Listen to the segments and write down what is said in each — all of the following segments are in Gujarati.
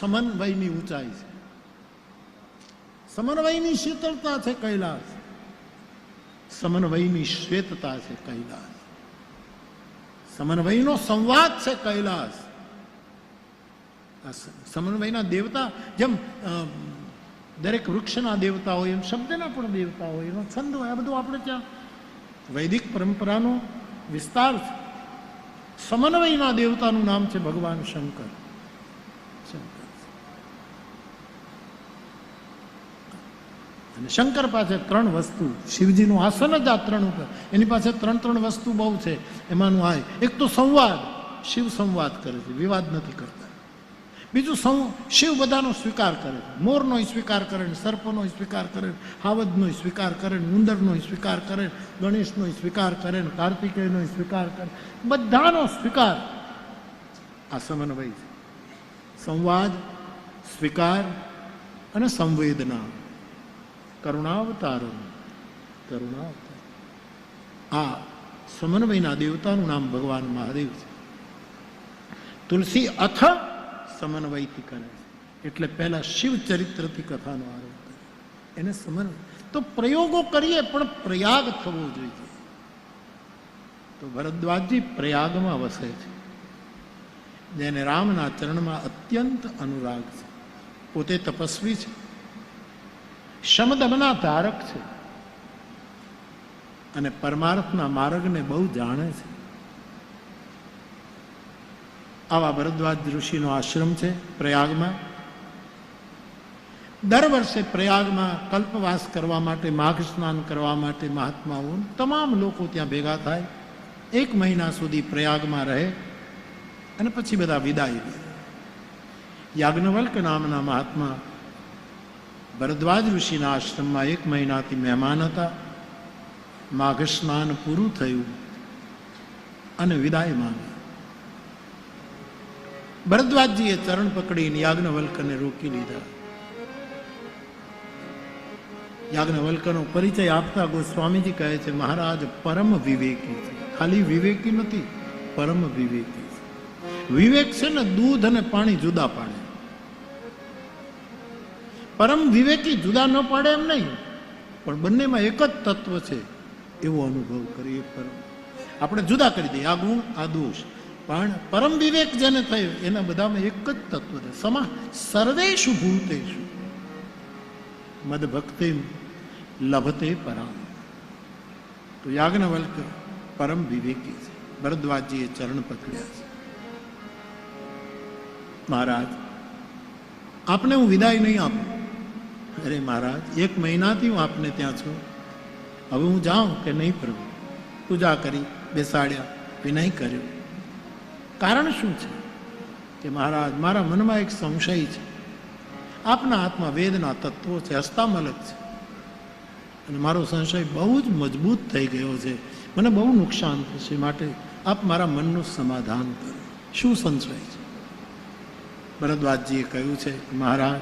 સમન્વયની ઊંચાઈ છે. સમન્વયની શીતળતા છે કૈલાસ. સમન્વયની શ્વેતતા છે કૈલાસ. સમન્વયનો સંવાદ છે કૈલાસ. સમન્વયના દેવતા જેમ દરેક વૃક્ષના દેવતા હોય, એમ શબ્દના પણ દેવતા હોય, એનો છંદ હોય, આ બધું આપણે ત્યાં વૈદિક પરંપરાનો વિસ્તાર છે. સમન્વયના દેવતાનું નામ છે ભગવાન શંકર. અને શંકર પાસે ત્રણ વસ્તુ, શિવજીનું આસન જ આ ત્રણ ઉપર. એની પાસે ત્રણ ત્રણ વસ્તુ બહુ છે, એમાંનું આ એક. તો સંવાદ, શિવ સંવાદ કરે છે, વિવાદ નથી કરતા. બીજું સં, શિવ બધાનો સ્વીકાર કરે છે. મોરનો સ્વીકાર કરે ને, સર્પનો સ્વીકાર કરે ને, હાવજનો સ્વીકાર કરે ને, ઉંદરનો સ્વીકાર કરે ગણેશનો સ્વીકાર કરે ને, કાર્તિકેયનો સ્વીકાર કરે બધાનો સ્વીકાર આ સમન્વય છે. સંવાદ, સ્વીકાર અને સંવેદના. કરુણાવતારણ કરુણાવતાર. આ સમન્વયના દેવતાનું નામ ભગવાન મહાદેવ છે. તુલસી અથ સમન્વયથી કરે છે. એટલે પહેલા શિવ ચરિત્રથી કથાનો આરંભ કરે. એને સમન્વય. તો પ્રયોગો કરીએ પણ પ્રયાગ થવો જોઈએ. તો ભરદ્વાજજી પ્રયાગમાં વસે છે. જેને રામના ચરણમાં અત્યંત અનુરાગ છે. પોતે તપસ્વી છે. શમદમના ધારક છે. અને પરમાર્થના માર્ગને બહુ જાણે છે. આવા ભરદ્વાજ ઋષિનો આશ્રમ છે પ્રયાગમાં. દર વર્ષે પ્રયાગમાં કલ્પવાસ કરવા માટે, માઘ સ્નાન કરવા માટે મહાત્માઓ તમામ લોકો ત્યાં ભેગા થાય. એક મહિના સુધી પ્રયાગમાં રહે અને પછી બધા વિદાય યાજ્ઞવલ્ક નામના મહાત્મા ભરદ્વાજ ઋષિના આશ્રમમાં એક મહિનાથી મહેમાન હતા. માઘ સ્નાન પૂરું થયું અને વિદાય માંગી ભરદ્વાજજીએ ચરણ પકડીને યાજ્ઞવલ્કને રોકી લીધા. યાજ્ઞવલ્કનો પરિચય આપતા ગોસ્વામીજી કહે છે, મહારાજ, પરમ વિવેકી છે. ખાલી વિવેકી નથી, પરમ વિવેકી વિવેક છે ને દૂધ અને પાણી જુદા પાડે. પરમ વિવેકી જુદા ન પાડે એમ નહીં. પણ બંનેમાં એક જ તત્વ છે, એવો અનુભવ કરીએ પરમ. આપણે જુદા કરી દઈએ, આ ગુણ, આ દોષ. પણ પરમ વિવેક જેને થયો, એના બધામાં એક જ તત્વ છે. સમા સર્વેશુ ભૂતેશુ મદ ભક્તિ લભતે પરામ. તો યાજ્ઞવલ્ક પરમ વિવેકી છે. ભરદ્વાજીએ ચરણ પકડ્યા છે. મહારાજ, આપને હું વિદાય નહીં આપું. અરે મહારાજ, એક મહિનાથી હું આપને ત્યાં છું. હવે હું જાઉં કે નહીં પ્રભુ પૂજા કરી, બેસાડ્યા, વિનય કર્યો. કારણ શું છે? કે મહારાજ, મારા મનમાં એક સંશય છે. આપના હાથમાં વેદના તત્વો છે હસ્તામલક છે. અને મારો સંશય બહુ જ મજબૂત થઈ ગયો છે. મને બહુ નુકસાન થશે માટે આપ મારા મનનું સમાધાન કરો. શું સંશય છે? ભરદ્વાજજીએ કહ્યું છે મહારાજ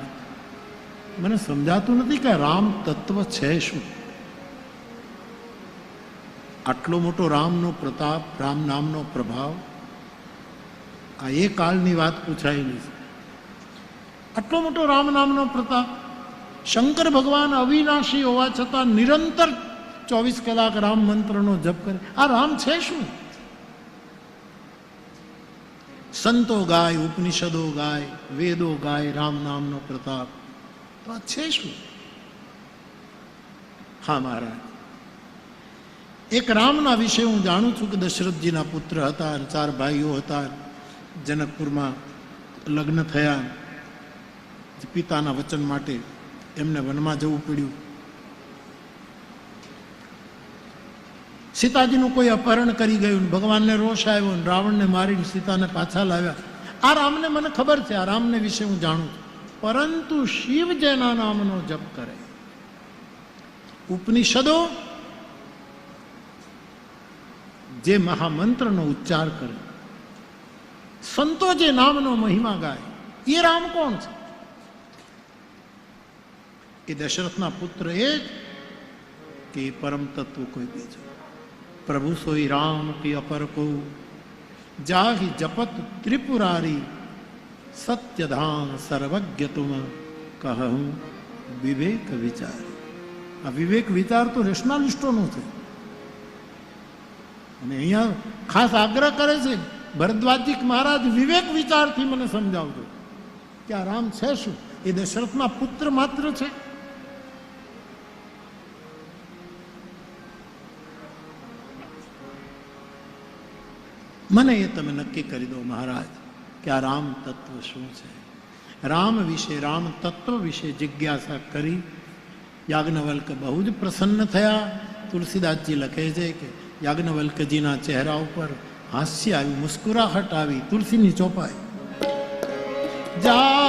મને સમજાતું નથી કે રામ તત્વ છે શું. આટલો મોટો રામનો પ્રતાપ, રામ નામનો પ્રભાવ, આ એ કાળની વાત પૂછાયેલી છે. આટલો મોટો રામ નામનો પ્રતાપ, શંકર ભગવાન અવિનાશી હોવા છતાં નિરંતર ચોવીસ કલાક રામ મંત્રનો જપ કરે. આ રામ છે શું? સંતો ગાય, ઉપનિષદો ગાય, વેદો ગાય રામ નામનો પ્રતાપ. તો આ છે શું? હા, મહારાજ. એક રામના વિશે હું જાણું છું કે દશરથજીના પુત્ર હતા અને ચાર ભાઈઓ હતા. જનકપુરમાં લગ્ન થયા. પિતાના વચન માટે એમને વનમાં જવું પડ્યું. સીતાજીનું કોઈ અપહરણ કરી ગયું. ભગવાનને રોષ આવ્યો રાવણને મારીને સીતાને પાછા લાવ્યા. આ રામને મને ખબર છે. આ રામને વિશે હું જાણું છું. પરંતુ શિવ જેના નામનો જપ કરે ઉપનિષદો જે મહામંત્રનો ઉચ્ચાર કરે સંતો જે નામનો મહિમા ગાય એ રામ કોણ છે એ દશરથના પુત્ર એ જ કે એ પરમ તત્વ કોઈ બીજો પ્રભુ સોઈ રામ કે અપર કો જાહી જપત ત્રિપુરારી સત્યધામ સર્વજ્ઞ તુમ કહું વિવેક વિચાર આ વિવેક વિચાર તો રેશનાલિસ્ટોનો છે અને અહીંયા ખાસ આગ્રહ કરે છે ભરદ્વાજીક મહારાજ વિવેક વિચારથી મને સમજાવજો કે આ રામ છે શું? એ દશરથના પુત્ર માત્ર છે? મને એ તમે નક્કી કરી દો મહારાજ. કે આ રામ તત્વ શું છે રામ વિશે રામ તત્વ વિશે જિજ્ઞાસા કરી યાજ્ઞવલ્ક બહુ જ પ્રસન્ન થયા તુલસીદાસજી લખે છે કે યાજ્ઞવલ્કજીના ચહેરા ઉપર હાસ્ય આવી મુસ્કુરાહટ આવી તુલસીની ચોપાઈ જાગવાનિક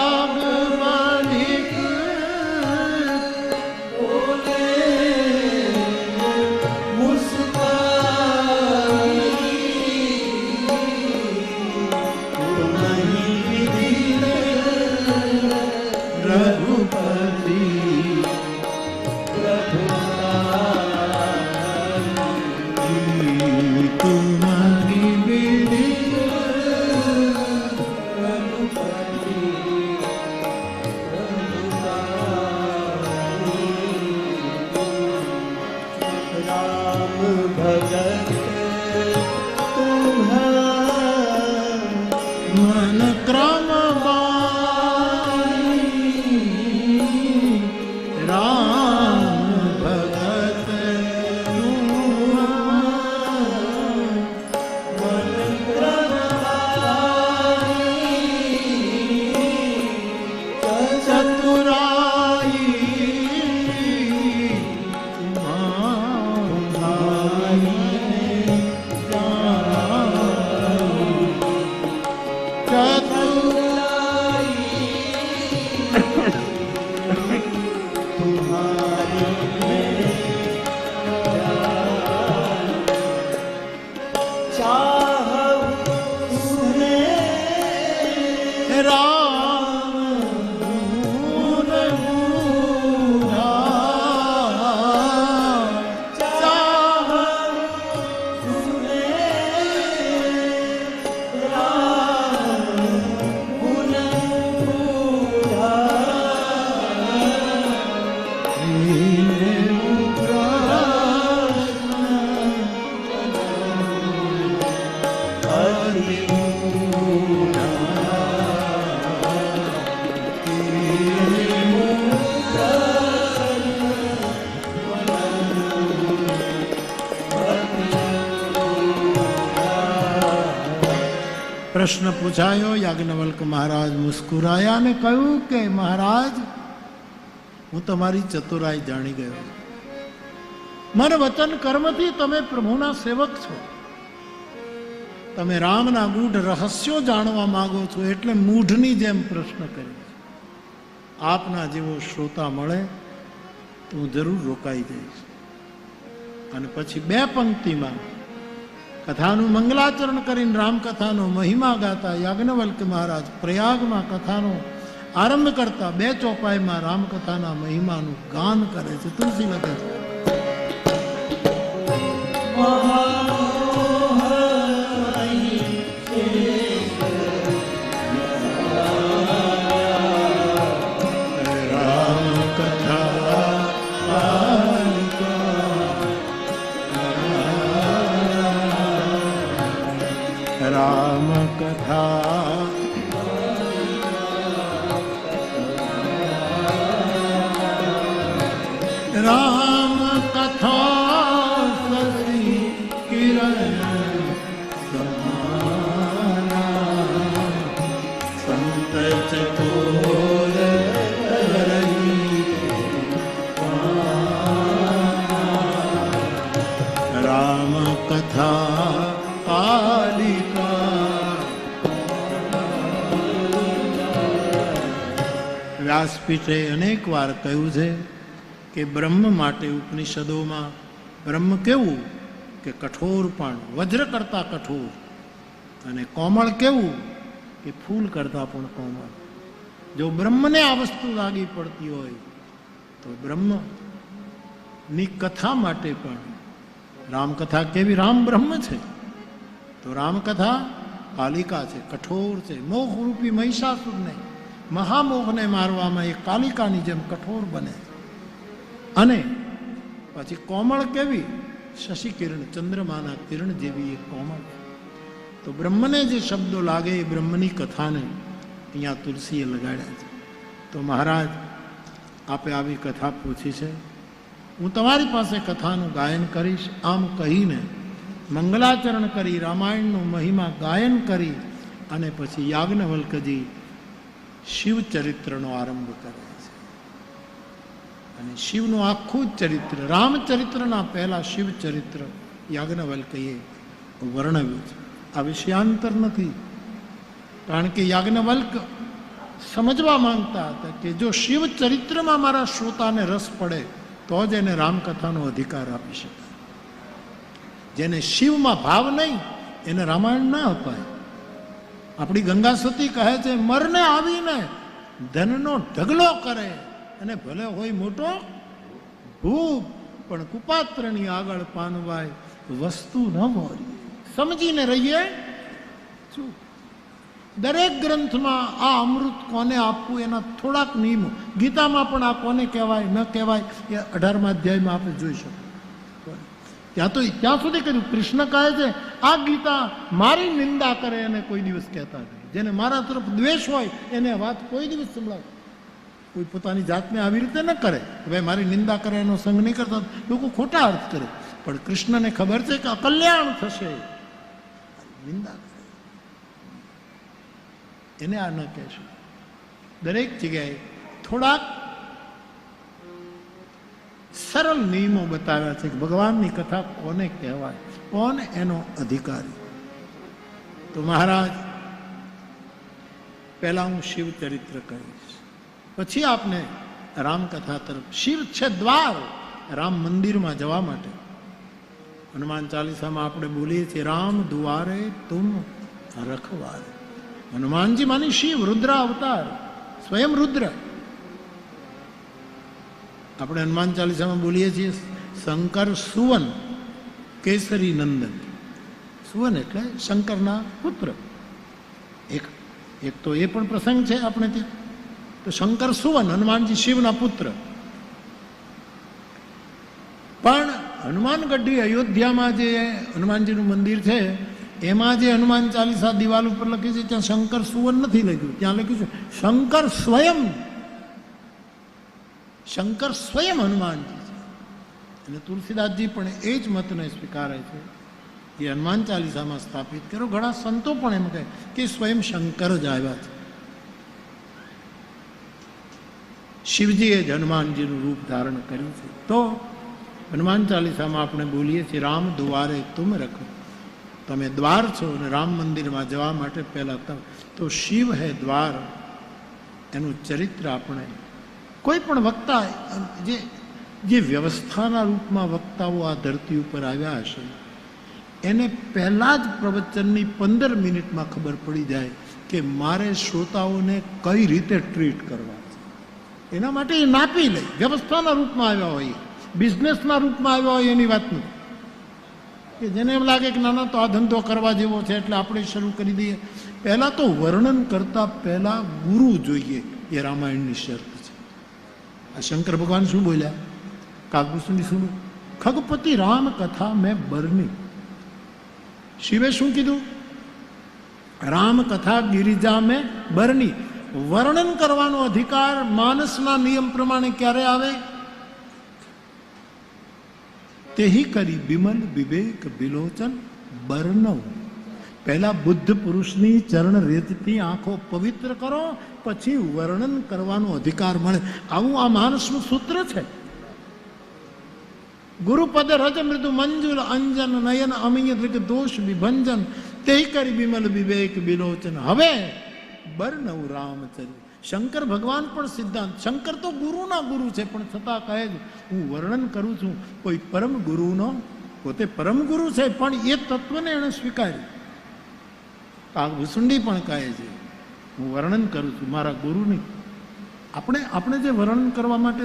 રામ પ્રશ્ન પૂછાયો, યાજ્ઞવલ્ક મહારાજ મુસ્કુરાયા ને કહ્યું કે, મહારાજ, હું તમારી ચતુરાઈ જાણી ગયો. મન વચન કર્મથી તમે પ્રભુના સેવક છો. તમે રામના ગૂઢ રહસ્યો જાણવા માગો છો એટલે મૂઢની જેમ પ્રશ્ન કર્યો આપના જેવો શ્રોતા મળે તો હું જરૂર રોકાઈ જઈશ. અને પછી બે પંક્તિમાં કથાનું મંગલાચરણ કરીને રામકથાનો મહિમા ગાતા યાજ્ઞવલ્ક મહારાજ પ્રયાગમાં કથાનો આરંભ કરતા બે ચોપાઈમાં રામકથાના મહિમાનું ગાન કરે છે. તુલસી લખે છે કથા વ્યાસપીઠે અનેક વાર કહ્યું છે કે બ્રહ્મ માટે ઉપનિષદોમાં બ્રહ્મ કેવું કે કઠોર પણ, વજ્ર કરતાં કઠોર અને કોમળ કેવું કે ફૂલ કરતાં પણ કોમળ. જો બ્રહ્મને આ વસ્તુ લાગી પડતી હોય, તો બ્રહ્મની કથા માટે પણ રામકથા કેવી રામ બ્રહ્મ છે? તો રામકથા કાલિકા છે, કઠોર છે, મોહરૂપી મહિષાસુરને મહામોહને મારવામાં એ કાલિકાની જેમ કઠોર બને. અને પછી કોમળ કેવી? શશી કિરણ ચંદ્રમાના કિરણ જેવી એ કોમળ. તો બ્રહ્મને જે શબ્દો લાગે એ બ્રહ્મની કથાને અહીંયા તુલસીએ લગાડ્યા છે. તો મહારાજ, આપે આવી કથા પૂછી છે. હું તમારી પાસે કથાનું ગાયન કરીશ. આમ કહીને મંગલાચરણ કરી, રામાયણનું મહિમા ગાયન કરી અને પછી યાજ્ઞવલ્કજી શિવચરિત્રનો આરંભ કરે છે. અને શિવનું આખું ચરિત્ર, રામચરિત્રના પહેલા શિવચરિત્ર યાજ્ઞવલ્કીએ વર્ણવ્યું છે. આ વિષયાંતર નથી. કારણ કે યાજ્ઞવલ્ક સમજવા માંગતા હતા કે જો શિવ ચરિત્રમાં મારા શ્રોતાને રસ પડે, તો જ એને રામકથાનો અધિકાર આપી શકાય. જેને શિવમાં ભાવ નહીં, એને રામાયણ ના અપાય. આપણી ગંગા સતી કહે છે, મરને આવીને ધનનો ઢગલો કરે. અને ભલે હોય મોટો, ભૂપ, પણ કુપાત્રની આગળ પાનવાય, વસ્તુ ન મોરી. સમજીને રહીએ? શું? દરેક ગ્રંથમાં આ અમૃત કોને આપવું, એના થોડાક નિયમો. ગીતામાં પણ આ કોને કહેવાય, ન કહેવાય, એ અઢારમા અધ્યાયમાં આપણે જોઈ શકો ત્યાં તો ત્યાં સુધી કર્યું કૃષ્ણ કહે છે, આ ગીતા મારી નિંદા કરે એને કોઈ દિવસ કહેતા નહીં. જેને મારા તરફ દ્વેષ હોય, એને વાત કોઈ દિવસ સંભળાવે કોઈ પોતાની જાતને આવી રીતે ન કરે. ભાઈ મારી નિંદા કરે એનો સંગ નહીં કરતા, લોકો ખોટા અર્થ કરે. પણ કૃષ્ણને ખબર છે કે અકલ્યાણ થશે. નિંદા એને આ ન કહેશું. દરેક જગ્યાએ થોડાક સરળ નિયમો બતાવ્યા છે કે ભગવાનની કથા કોને કહેવાય? કોણ એનો અધિકારી? તો મહારાજ, પહેલા હું શિવ ચરિત્ર કહીશ. પછી આપને રામકથા તરફ. શિવ છે દ્વાર. રામ મંદિરમાં જવા માટે. હનુમાન ચાલીસામાં આપણે બોલીએ છીએ, રામ દુવારે તુમ રખવારે. હનુમાનજી માની શિવ રુદ્ર અવતાર, સ્વયં રુદ્ર. આપણે હનુમાન ચાલીસામાં બોલીએ છીએ, શંકર સુવન કેસરી નંદન. સુવન એટલે શંકરના પુત્ર. એક એક તો એ પણ પ્રસંગ છે આપણે ત્યાં. તો શંકર સુવન, હનુમાનજી શિવના પુત્ર. પણ હનુમાનગઢી અયોધ્યામાં જે હનુમાનજીનું મંદિર છે, એમાં જે હનુમાન ચાલીસા દિવાલ ઉપર લખ્યું છે, ત્યાં શંકર સુવન નથી લખ્યું. ત્યાં લખ્યું છે, શંકર સ્વયં શંકર સ્વયં હનુમાનજી છે. અને તુલસીદાસજી પણ એ જ મતને સ્વીકારે છે. એ હનુમાન ચાલીસામાં સ્થાપિત કર્યો. ઘણા સંતો પણ એમ કહે કે સ્વયં શંકર જ આવ્યા છે. શિવજીએ જ હનુમાનજીનું રૂપ ધારણ કર્યું છે. તો હનુમાન ચાલીસામાં આપણે બોલીએ છીએ, રામ દ્વારે તુમ રખો. તમે દ્વાર છો અને રામ મંદિરમાં જવા માટે પહેલાં તો શિવ હે દ્વાર. એનું ચરિત્ર આપણે કોઈ પણ વક્તા જે જે વ્યવસ્થાના રૂપમાં વક્તાઓ આ ધરતી ઉપર આવ્યા હશે, એને પહેલાં જ પ્રવચનની પંદર મિનિટમાં ખબર પડી જાય કે મારે શ્રોતાઓને કઈ રીતે ટ્રીટ કરવા. એના માટે એ નાપી લે. વ્યવસ્થાના રૂપમાં આવ્યા હોય બિઝનેસના રૂપમાં આવ્યા હોય એની વાત નથી કે જેને એમ લાગે કે નાના તો આ ધંધો કરવા જેવો છે એટલે આપણે શરૂ કરી દઈએ. પહેલાં તો વર્ણન કરતાં પહેલાં ગુરુ જોઈએ એ રામાયણની શરત. શંકર ભગવાન શું બોલ્યા કાગભૂષણની શું ખગપતિ રામ કથા મેં બરની શિવે શું કીધું રામ કથા ગિરિજા મેં બરની વર્ણન કરવાનો અધિકાર માનસના નિયમ પ્રમાણે ક્યારે આવે તેહી કરી બિમલ વિવેક બિલોચન બર્ણવ પહેલા બુદ્ધ પુરુષની ચરણ રેતથી આંખો પવિત્ર કરો પછી વર્ણન કરવાનો અધિકાર મળે. આવું આ માણસનું સૂત્ર છે. ગુરુપદ રજ મૃદુ મંજુલ અંજન નયન અમિય દૃગ દોષ વિભંજન તે કરી બિમલ વિવેક વિલોચન હવે બર્ણવ રામચર્ય શંકર ભગવાન પણ સિદ્ધાંત. શંકર તો ગુરુના ગુરુ છે, પણ છતાં કહે છે, હું વર્ણન કરું છું. કોઈ પરમ ગુરુનો, પોતે પરમ ગુરુ છે, પણ એ તત્વને એણે સ્વીકાર્યું. કાગભૂસુંડી પણ કહે છે હું વર્ણન કરું છું, મારા ગુરુની. આપણે આપણે જે વર્ણન કરવા માટે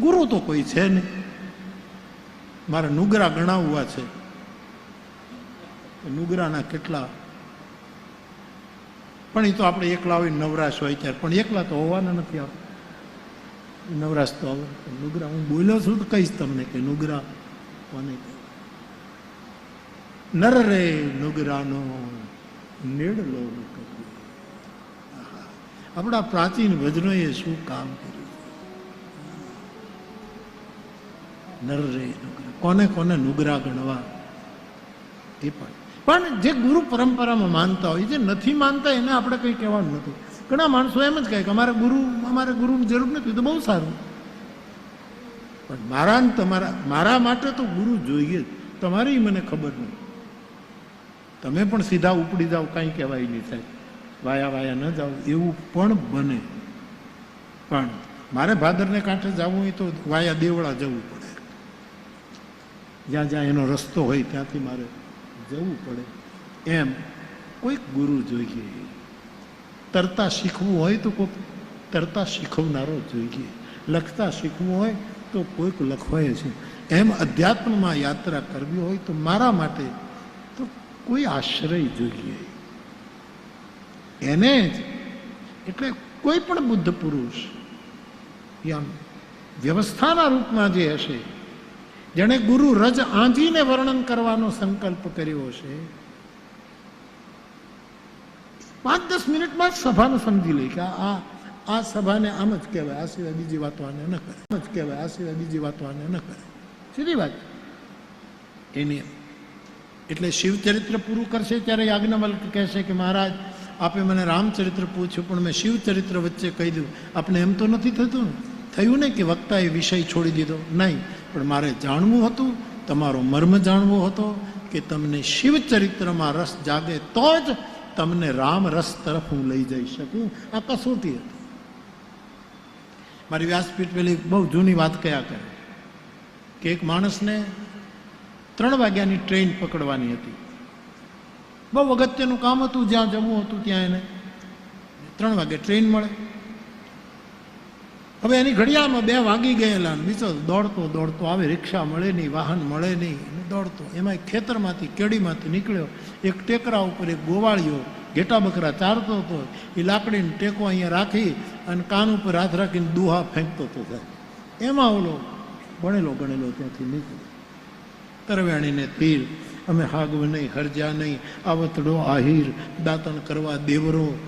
ગુરુ તો કોઈ છે નહીં મારા નુગરા ગણાવવા છે. નુગરાના કેટલા? પણ એ તો આપણે એકલા હોય નવરાશ હોય ત્યારે, પણ એકલા તો હોવાના નથી આપણે. નવરાશ તો આવે નુગરા, હું બોલ્યો છું તો કહીશ તમને કે નુગરા કોને નર રે નુગરાનો નેડલો. આપણા પ્રાચીન વજનોએ શું કામ કર્યું? નર રે નુગરા. કોને કોને નુગરા ગણવા? એ પણ. પણ જે ગુરુ પરંપરામાં માનતા હોય, જે નથી માનતા, એને આપણે કંઈ કહેવાનું નથી. ઘણા માણસો એમ જ કહે કે અમારે ગુરુ, અમારે ગુરુની જરૂર નથી, તો બહુ સારું. પણ મારા ને તમારા, મારા માટે તો ગુરુ જોઈએ જ. તમારી મને ખબર નહીં તમે પણ સીધા ઉપડી જાઓ, કાંઈ કહેવાય નહીં સાહેબ. વાયા વાયા ન જાઓ એવું પણ બને. પણ મારે ભાદરને કાંઠે જવું હોય તો વાયા દેવળા જવું પડે. જ્યાં જ્યાં એનો રસ્તો હોય ત્યાંથી મારે જવું પડે. એમ કોઈક ગુરુ જોઈએ. તરતા શીખવું હોય તો કોઈક તરતા શીખવનારો જોઈએ. લખતા શીખવું હોય તો કોઈક લખવાય છે. એમ અધ્યાત્મમાં યાત્રા કરવી હોય તો મારા માટે તો કોઈ આશ્રય જોઈએ. એને જ. એટલે કોઈ પણ બુદ્ધ પુરુષ આમ વ્યવસ્થાના રૂપમાં જે હશે, જેણે ગુરુ રજ આંધીને વર્ણન કરવાનો સંકલ્પ કર્યો છે પાંચ દસ મિનિટમાં જ સભાને સમજી લે કે આ આ સભાને આમ જ કહેવાય, આ સિવાય બીજી વાતો આને ન કરે. આમ જ કહેવાય, આ સિવાય બીજી વાતો આને ન કરે. સીધી વાત. એની, એટલે શિવચરિત્ર પૂરું કરશે ત્યારે યાજ્ઞવલ્ક કહેશે કે મહારાજ આપે મને રામચરિત્ર પૂછ્યું, પણ મેં શિવચરિત્ર વચ્ચે કહી દઉં આપણે એમ તો નથી થતું થયું ને કે વક્તાએ વિષય છોડી દીધો? નહીં. પણ મારે જાણવું હતું, તમારો મર્મ જાણવો હતો કે તમને શિવચરિત્રમાં રસ જાગે તો જ તમને રામ રસ તરફ હું લઈ જઈ શકું. આ કસોટી હતી. મારી વ્યાસપીઠ પેલી બહુ જૂની વાત કયા કરે? કે એક માણસને ત્રણ વાગ્યાની ટ્રેન પકડવાની હતી. બહુ અગત્યનું કામ હતું, જ્યાં જવું હતું ત્યાં એને ત્રણ વાગે ટ્રેન મળે. હવે એની ઘડિયાળમાં બે વાગી ગયેલા બીજો દોડતો દોડતો આવે, રિક્ષા મળે નહીં, વાહન મળે નહીં દોડતો. એમાં ખેતરમાંથી, કેડીમાંથી નીકળ્યો. એક ટેકરા ઉપર એક ગોવાળિયો ઘેટા બકરા ચારતો હતો. એ લાકડીને ટેકો અહીંયા રાખી અને કાન ઉપર હાથ રાખીને દુહા ફેંકતો હતો સાહેબ. એમાં ઓલો ભણેલો ગણેલો ત્યાંથી નીકળ્યો. કરવેણીને તીર અમે હાગવ નહીં, હરજા નહીં, આવતડો આહીર, દાતણ કરવા દેવરો,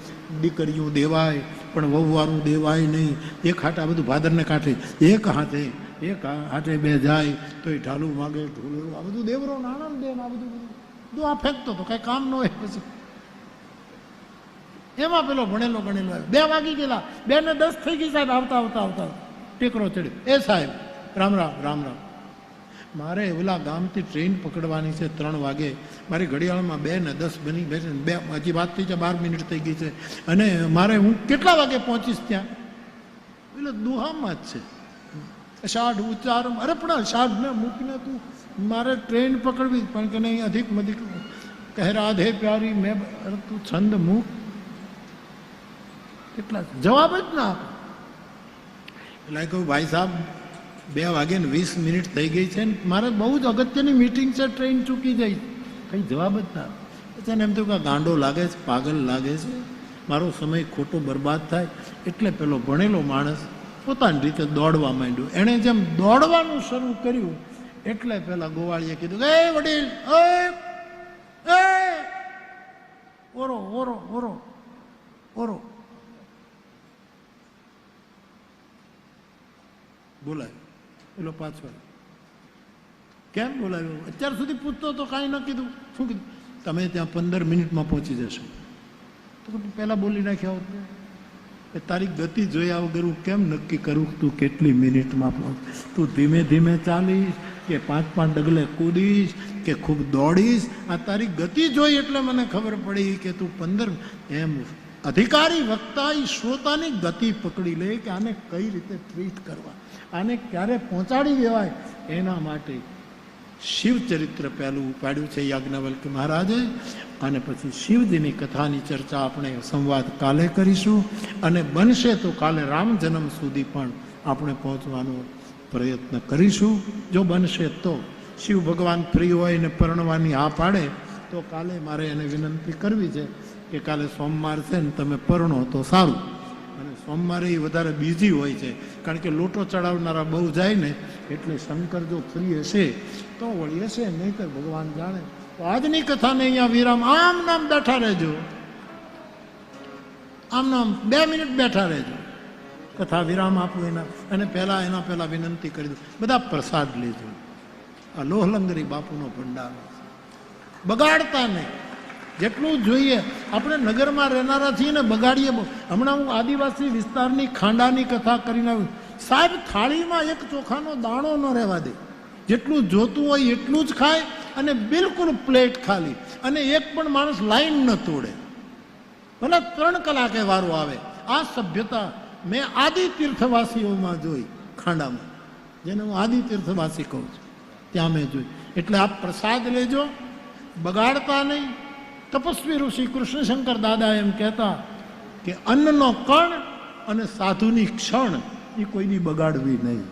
દીકરીઓ દેવાય, પણ વહુવારું દેવાય નહીં. એક હાથે આ બધું ભાદરને કાંઠે, એક હાથે એક હાથે બે જાય તો એ ઢાલું માગે, ઢોલું, આ બધું દેવરો નાણાં દે આ બધું બધું. આ ફેંકતો હતો કાંઈ કામ ન હોય પછી. એમાં પેલો ભણેલો ગણેલો આવ્યો. બે વાગી ગયેલા. બે ને દસ થઈ ગઈ સાહેબ આવતા આવતા આવતા. ટેકરો ચડ્યો. એ સાહેબ, રામ રામ રામ રામ. મારે ઓલા ગામથી ટ્રેન પકડવાની છે ત્રણ વાગે. મારી ઘડિયાળમાં બે ને દસ બની બે બે. હજી વાત થઈ છે, બાર મિનિટ થઈ ગઈ છે. અને મારે હું કેટલા વાગે પહોંચીશ ત્યાં? એટલે દુહામાં જ છે. અષાઢ ઉચ્ચાર અરે પણ અષાઢને મૂકીને તું મારે ટ્રેન પકડવી. પણ કે નહીં, અધિક મધિક કહે, રાધે પ્યારી, મેં અરે તું છંદ મૂક. કેટલા? જવાબ જ ના આપે. એટલે કહું, ભાઈ સાહેબ બે વાગે ને વીસ મિનિટ થઈ ગઈ છે ને મારે બહુ જ અગત્યની મીટિંગ છે ટ્રેન ચૂકી જાય કંઈ જવાબ જ ના પછી એને એમ થયું કે ગાંડો લાગે છે, પાગલ લાગે છે. મારો સમય ખોટો બરબાદ થાય. એટલે પેલો ભણેલો માણસ પોતાની રીતે દોડવા માંડ્યો. એણે જેમ દોડવાનું શરૂ કર્યું, એટલે પેલા ગોવાળીએ કીધું એ વડીલ એ, ઓરો ઓરો ઓરો ઓરો. બોલાયો. પેલો પાછો કેમ બોલાવ્યો અત્યાર સુધી પૂછતો તો કાંઈ ન કીધું. શું કીધું? તમે ત્યાં પંદર મિનિટમાં પહોંચી જશો તો પહેલાં બોલી નાખ્યા હોત એ તારી ગતિ જોયા વગર હું કેમ નક્કી કરું? તું કેટલી મિનિટમાં પહોંચ? તું ધીમે ધીમે ચાલીશ કે પાંચ પાંચ ડગલે કૂદીશ કે ખૂબ દોડીશ? આ તારી ગતિ જોઈ એટલે મને ખબર પડી કે તું પંદર એમ અધિકારી વક્તા એ શ્રોતાની ગતિ પકડી લે કે આને કઈ રીતે ટ્રીટ કરવા. આને ક્યારે પહોંચાડી દેવાય, એના માટે શિવચરિત્ર પહેલું ઉપાડ્યું છે યાજ્ઞવલ્ક મહારાજે. અને પછી શિવજીની કથાની ચર્ચા આપણે સંવાદ કાલે કરીશું. અને બનશે તો કાલે રામ જન્મ સુધી પણ આપણે પહોંચવાનો પ્રયત્ન કરીશું. જો બનશે તો શિવ ભગવાન ફ્રી હોય ને પરણવાની આ પાડે, તો કાલે મારે એને વિનંતી કરવી છે કે કાલે સોમવાર છે ને તમે પરણો તો સારું. અને સોમવારે એ વધારે બીઝી હોય છે. કારણ કે લોટો ચડાવનારા બહુ જાય ને, એટલે શંકર જો ફ્રી હશે, તો વળી હશે, નહીંતર ભગવાન જાણે. તો આજની કથાને અહીંયા વિરામ. આમ નામ બેઠા રહેજો. આમ નામ બે મિનિટ બેઠા રહેજો. કથા વિરામ આપું એના. અને પહેલાં એના પહેલાં વિનંતી કરી દઉં. બધા પ્રસાદ લેજો. આ લોહલંગરી બાપુનો ભંડારો. બગાડતા નહીં. જેટલું જોઈએ, આપણે નગરમાં રહેનારા છીએ ને બગાડીએ હમણાં હું આદિવાસી વિસ્તારની ખાંડાની કથા કરીને આવ્યું. સાહેબ, થાળીમાં એક ચોખાનો દાણો ન રહેવા દે. જેટલું જોતું હોય એટલું જ ખાય અને બિલકુલ પ્લેટ ખાલી. અને એક પણ માણસ લાઈન ન તોડે. ભલે ત્રણ કલાકે વારો આવે. આ સભ્યતા મેં આદિ તીર્થવાસીઓમાં જોઈ ખાંડામાં. જેને હું આદિ તીર્થવાસી કહું છું. ત્યાં મેં જોઈ એટલે આપ પ્રસાદ લેજો. બગાડતા નહીં. તપસ્વી ઋષિ કૃષ્ણશંકર દાદા એમ કહેતા કે અન્નનો કણ અને સાધુની ક્ષણ એ કોઈની બગાડવી નહીં.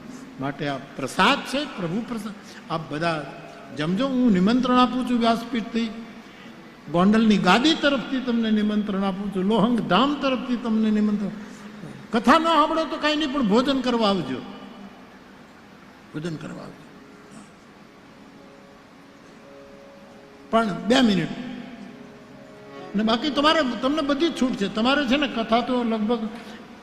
માટે આ પ્રસાદ છે, પ્રભુ પ્રસાદ. આપ બધા જમજો, હું નિમંત્રણ આપું છું વ્યાસપીઠથી. ગોંડલની ગાદી તરફથી તમને નિમંત્રણ આપું છું. લોહંગ ધામ તરફથી તમને નિમંત્રણ. કથા ન સાંભળો તો કાંઈ નહીં, પણ ભોજન કરવા આવજો. ભોજન કરવા આવજો. પણ બે મિનિટ. ને બાકી તમારે તમને બધી જ છૂટ છે. તમારે છે ને કથા તો લગભગ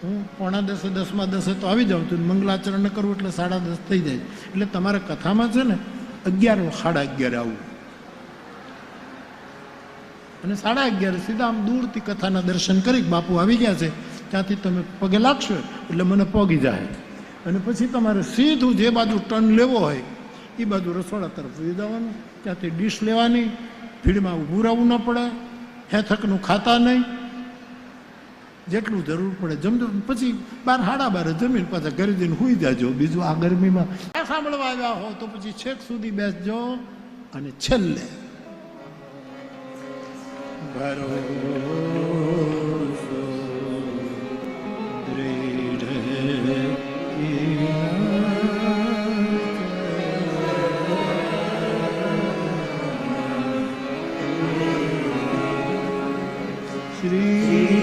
હું પોણા દસે, દસમાં દસે તો આવી જાઉં છું. મંગલાચરણ કરવું એટલે સાડા દસ થઈ જાય. એટલે તમારે કથામાં છે ને અગિયાર સાડા અગિયારે આવું અને સાડા અગિયાર સીધા આમ દૂરથી કથાના દર્શન કરી બાપુ આવી ગયા છે. ત્યાંથી તમે પગે લાગશો એટલે મને પોગી જાય. અને પછી તમારે સીધું જે બાજુ ટર્ન લેવો હોય એ બાજુ રસોડા તરફ જવાનું. ત્યાંથી ડીશ લેવાની. ભીડમાં ઊભું રહેવું ન પડે. હેથકનું ખાતા નહીં. જેટલું જરૂર પડે જમજો. પછી બાર હાડા બાર જમીન પાછા ઘરે જઈને હુઈ જાજો. બીજું આ ગરમીમાં સાંભળવા આવ્યા હો તો પછી છેક સુધી બેસજો અને છેલ્લે. ભરોસો શ્રી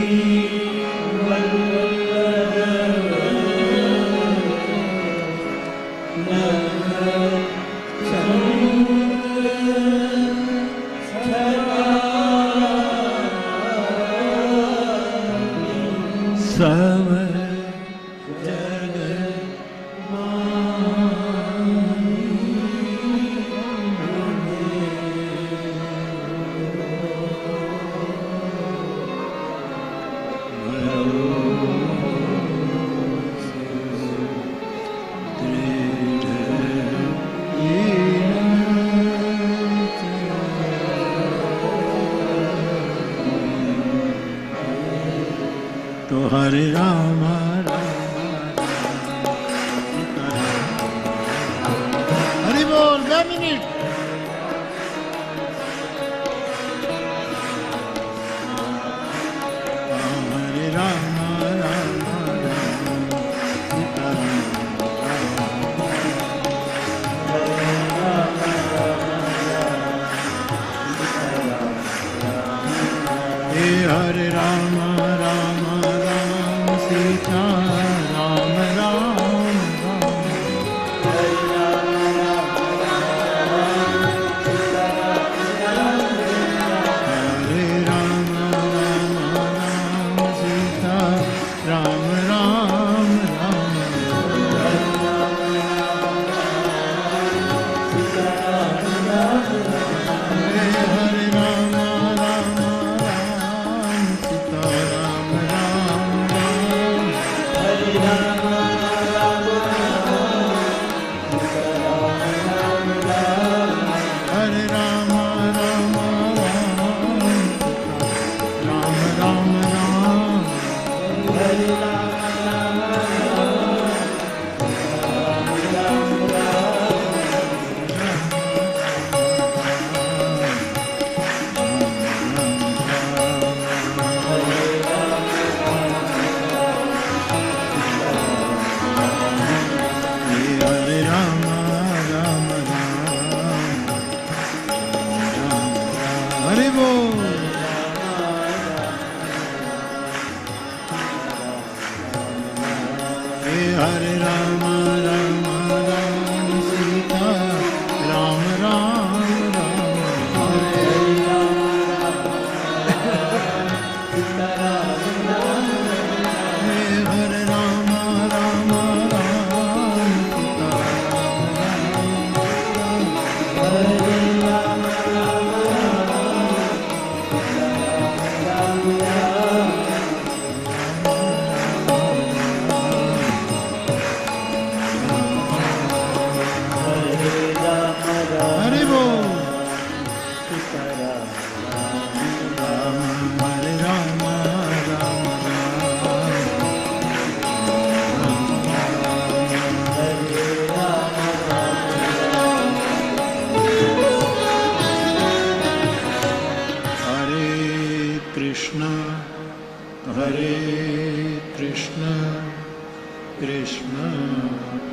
બોલ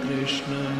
કૃષ્ણ